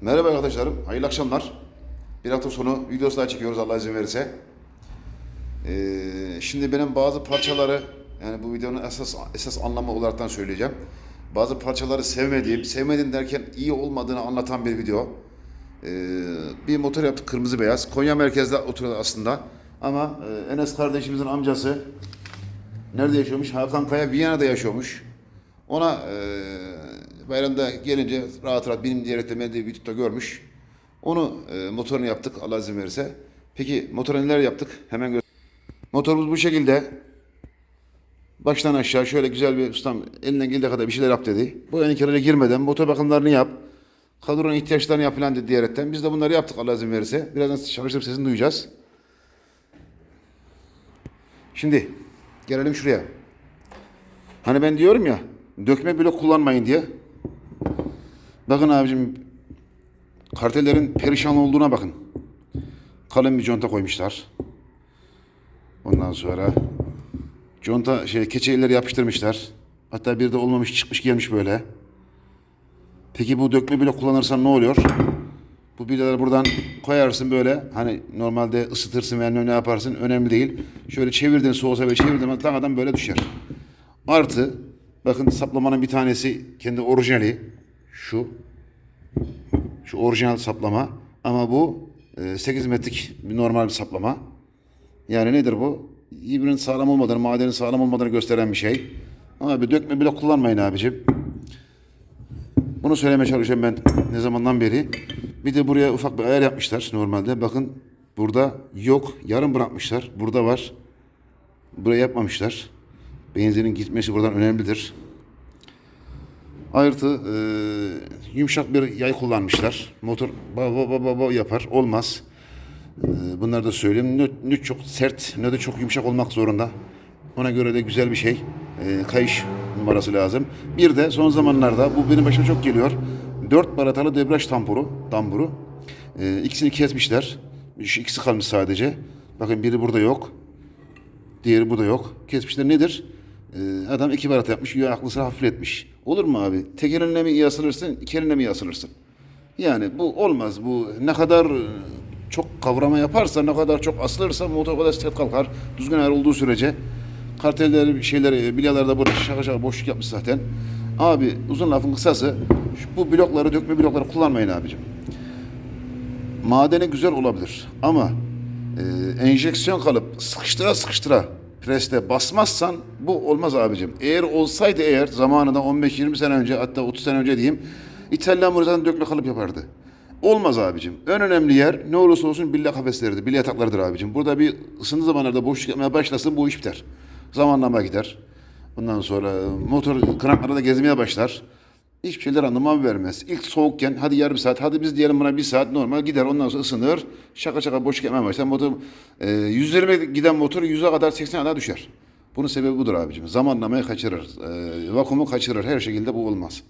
Merhaba arkadaşlarım, hayırlı akşamlar. Bir hafta sonu videosu daha çekiyoruz Allah izin verirse. Ee, şimdi benim bazı parçaları, yani bu videonun esas esas anlamı olaraktan söyleyeceğim. Bazı parçaları sevmediğim, sevmedim derken iyi olmadığını anlatan bir video. Ee, bir motor yaptık kırmızı beyaz. Konya merkezde oturuyor aslında. Ama e, Enes kardeşimizin amcası nerede yaşıyormuş? Hakan Kaya Viyana'da yaşıyormuş. Ona e, bayramda gelince rahat rahat benim diyerek de beni de YouTube'da görmüş. Onu e, motorunu yaptık Allah izin verirse. Peki motora neler yaptık? Hemen gö- Motorumuz bu şekilde. Baştan aşağı şöyle güzel bir ustam elinden geldiği kadar bir şeyler yap dedi. Bu ön kenara girmeden motor bakımlarını yap. Kadronun ihtiyaçlarını yap falan dedi diyerekten. Biz de bunları yaptık Allah izin verirse. Birazdan çalıştırıp sesini duyacağız. Şimdi gelelim şuraya. Hani ben diyorum ya dökme blok kullanmayın diye. Bakın abicim kartellerin perişan olduğuna bakın. Kalın bir conta koymuşlar. Ondan sonra conta şey keçeleri yapıştırmışlar. Hatta bir de olmamış çıkmış gelmiş böyle. Peki bu dökme blok kullanırsan ne oluyor? Bu bilyeleri buradan koyarsın böyle. Hani normalde ısıtırsın veya ne yaparsın önemli değil. Şöyle çevirdin soğusa ve çevirdin adam böyle düşer. Artı bakın saplamanın bir tanesi kendi orijinali şu. Şu orijinal saplama ama bu e, 8 metrik bir normal bir saplama. Yani nedir bu? İbrinin sağlam olmadığını, madenin sağlam olmadığını gösteren bir şey. Abi dökme bile kullanmayın abicim. Bunu söylemeye çalışıyorum ben ne zamandan beri. Bir de buraya ufak bir ayar yapmışlar normalde. Bakın burada yok. Yarım bırakmışlar. Burada var. Buraya yapmamışlar. Benzinin gitmesi buradan önemlidir. Artı e, yumuşak bir yay kullanmışlar. Motor ba ba ba ba ba yapar. Olmaz. E, bunları da söyleyeyim. Ne, ne çok sert ne de çok yumuşak olmak zorunda. Ona göre de güzel bir şey. E, kayış numarası lazım. Bir de son zamanlarda bu benim başıma çok geliyor. Dört baratalı debriyaj tampuru, tamburu. E, ikisini kesmişler. Şu ikisi kalmış sadece. Bakın biri burada yok. Diğeri burada yok. Kesmişler nedir? Ee, adam iki barat yapmış, ya aklısını hafifletmiş. Olur mu abi? Tek elinle mi iyi asılırsın, iki elinle mi iyi? Yani bu olmaz. Bu ne kadar e, çok kavrama yaparsa, ne kadar çok asılırsa motor o kadar sert kalkar. Düzgün ayar olduğu sürece. Karteller şeyleri, bilyalarda burada şaka şaka boşluk yapmış zaten. Abi uzun lafın kısası bu blokları, dökme blokları kullanmayın abicim. Madene güzel olabilir ama e, enjeksiyon kalıp sıkıştıra sıkıştıra preste basmazsan bu olmaz abicim. Eğer olsaydı eğer zamanında 15-20 sene önce hatta 30 sene önce diyeyim İtalyan buradan dökme kalıp yapardı. Olmaz abicim. En önemli yer ne olursa olsun bilye kafesleridir, bilye yataklarıdır abicim. Burada bir ısındığı zamanlarda boşluk yapmaya başlasın bu iş biter. Zamanlama gider. Ondan sonra motor kranklara da gezmeye başlar. Hiçbir şeyler anlamam vermez. İlk soğukken hadi yarım saat, hadi biz diyelim buna bir saat normal gider. Ondan sonra ısınır. Şaka şaka boşluk yapmaya başlar. Motor, e, 120 giden motor 100'e kadar 80'e kadar düşer. Bunun sebebi budur abicim. Zamanlamayı kaçırır. E, vakumu kaçırır. Her şekilde bu olmaz.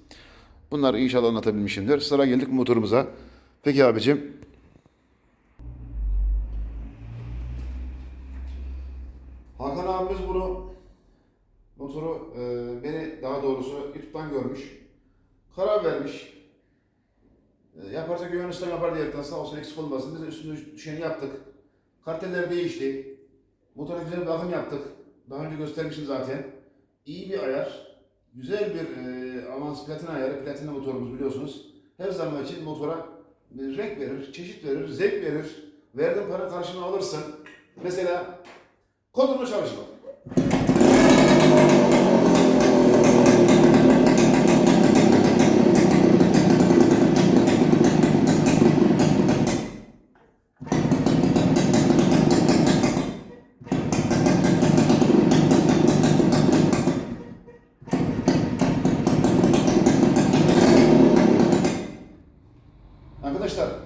Bunları inşallah anlatabilmişimdir. Sıra geldik motorumuza. Peki abicim. Hakan abimiz bunu motoru e, beni daha doğrusu YouTube'dan görmüş. Karar vermiş. E, yaparsa gönlüsten yapar diyerekten sağ olsun eksik olmasın. Biz de üstüne düşeni yaptık. Karteller değişti. Motora güzel bir bakım yaptık. Daha önce göstermişim zaten. İyi bir ayar. Güzel bir e, avans platin ayarı. Platinle motorumuz biliyorsunuz. Her zaman için motora bir renk verir, çeşit verir, zevk verir. Verdiğin para karşılığını alırsın. Mesela kodunu çalışma. Arkadaşlar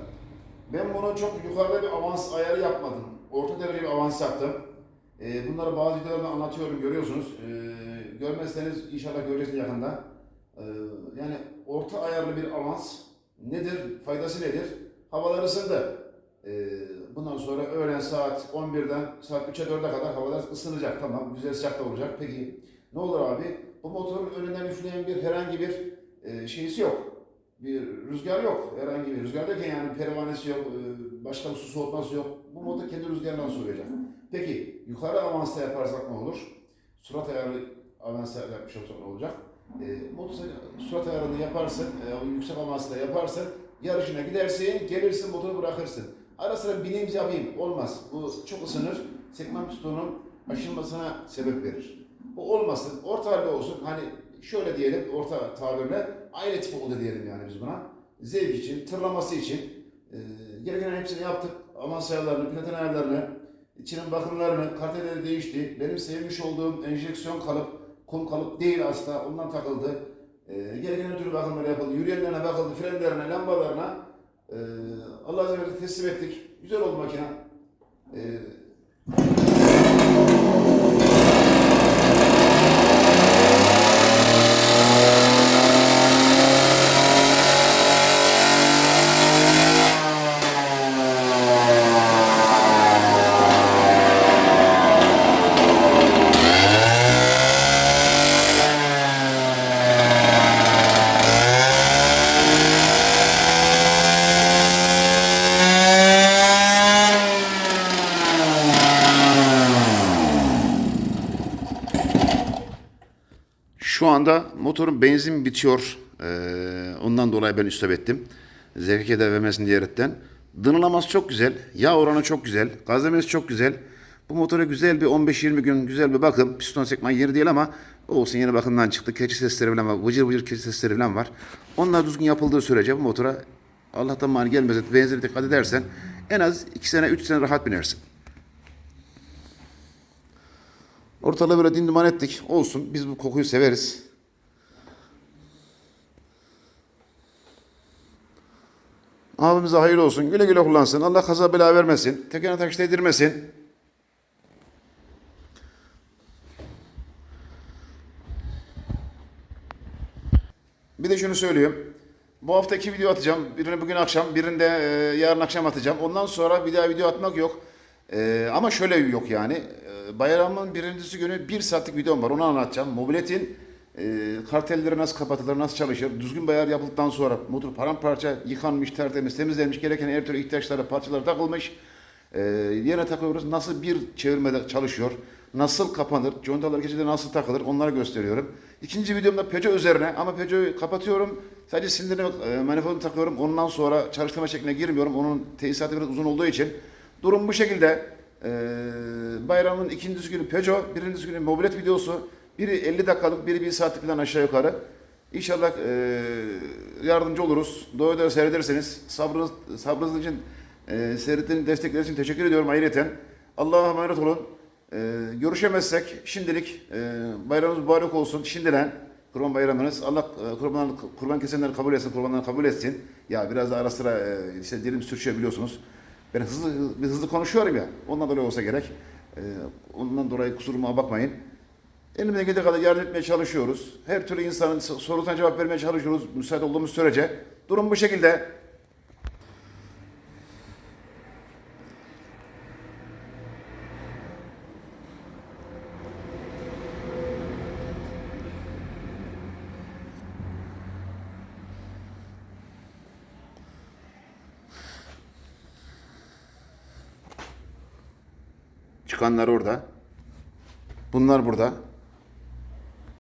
ben bunu çok yukarıda bir avans ayarı yapmadım. Orta derece bir avans yaptım. Ee, bunları bazı videolarda anlatıyorum görüyorsunuz. Ee, görmezseniz inşallah göreceksiniz yakında. Ee, yani orta ayarlı bir avans nedir, faydası nedir? Havalar ısındı. Bundan sonra öğlen saat 11'den saat 3'e 4'e kadar havalar ısınacak. Tamam güzel sıcak da olacak. Peki ne olur abi? Bu motorun önünden üfleyen bir herhangi bir e, şeysi yok. Bir rüzgar yok. Herhangi bir rüzgar derken yani pervanesi yok, e, başka bir su soğutması yok. Bu motor kendi rüzgarından soğuyacak. Peki yukarı avansta yaparsak ne olur? Surat ayarı avansta yapmış olsak ne olacak? E, motor surat ayarını yaparsın, e, yüksek avansta yaparsın, yarışına gidersin, gelirsin motoru bırakırsın. Ara sıra bineyim yapayım, olmaz. Bu çok ısınır, sekman pistonun aşınmasına sebep verir. Bu olmasın, orta halde olsun. Hani şöyle diyelim, orta tabirle aynı tip oldu diyelim yani biz buna. Zevk için, tırlaması için e, gereken hepsini yaptık. Aman sayılarını, platin ayarlarını, içinin bakımlarını, karteleri değişti. Benim sevmiş olduğum enjeksiyon kalıp, kum kalıp değil aslında, ondan takıldı. E, gereken her türlü bakımlar yapıldı. Yürüyenlerine bakıldı, frenlerine, lambalarına. E, Allah'a emanet teslim ettik. Güzel oldu makine. E, Şu anda motorun benzin bitiyor. Ee, ondan dolayı ben üstüp ettim. Zevke de vermesin diyerekten. Dınılaması çok güzel. Yağ oranı çok güzel. Gazlemesi çok güzel. Bu motora güzel bir 15-20 gün güzel bir bakım. Piston sekman yeri değil ama olsun yeni bakımdan çıktı. Keçi sesleri falan var. Vıcır vıcır keçi sesleri falan var. Onlar düzgün yapıldığı sürece bu motora Allah'tan mani gelmez. Benzine dikkat edersen en az 2 sene 3 sene rahat binersin. Ortalığı böyle dindiman ettik. Olsun. Biz bu kokuyu severiz. Abimize hayırlı olsun. Güle güle kullansın. Allah kaza bela vermesin. Tekene taş değdirmesin. Bir de şunu söyleyeyim. Bu hafta iki video atacağım. Birini bugün akşam, birini de e, yarın akşam atacağım. Ondan sonra bir daha video atmak yok. E, ama şöyle yok yani. Bayramın birincisi günü bir saatlik videom var. Onu anlatacağım. Mobiletin e, kartelleri nasıl kapatılır, nasıl çalışır, düzgün bayar yapıldıktan sonra motor paramparça yıkanmış, tertemiz, temizlenmiş, gereken her türlü ihtiyaçları, parçaları takılmış. E, yerine takıyoruz. Nasıl bir çevirmede çalışıyor, nasıl kapanır, contalar gecede nasıl takılır onları gösteriyorum. İkinci videomda Peugeot üzerine ama Peugeot'u kapatıyorum. Sadece sindirme e, takıyorum. Ondan sonra çalıştırma şekline girmiyorum. Onun tesisatı biraz uzun olduğu için. Durum bu şekilde. E, bayramın ikincisi günü Peugeot, birincisi günü mobilet videosu. Biri 50 dakikalık, biri 1 saatlik falan aşağı yukarı. İnşallah e, yardımcı oluruz. Doya doya seyrederseniz sabrınız, sabrınız için e, seyrettiğiniz destekler için teşekkür ediyorum ayrıca. Allah'a emanet olun. E, görüşemezsek şimdilik e, bayramımız mübarek olsun. Şimdiden kurban bayramınız. Allah e, kurban, kurban kesenleri kabul etsin, kurbanları kabul etsin. Ya biraz da ara sıra e, işte dilim sürçüyor biliyorsunuz. Ben hızlı, hızlı, hızlı konuşuyorum ya. Ondan dolayı olsa gerek. E, ondan dolayı kusuruma bakmayın. Elimizden geldiği kadar yardım etmeye çalışıyoruz. Her türlü insanın sorusuna cevap vermeye çalışıyoruz müsait olduğumuz sürece. Durum bu şekilde. Çıkanlar orada. Bunlar burada.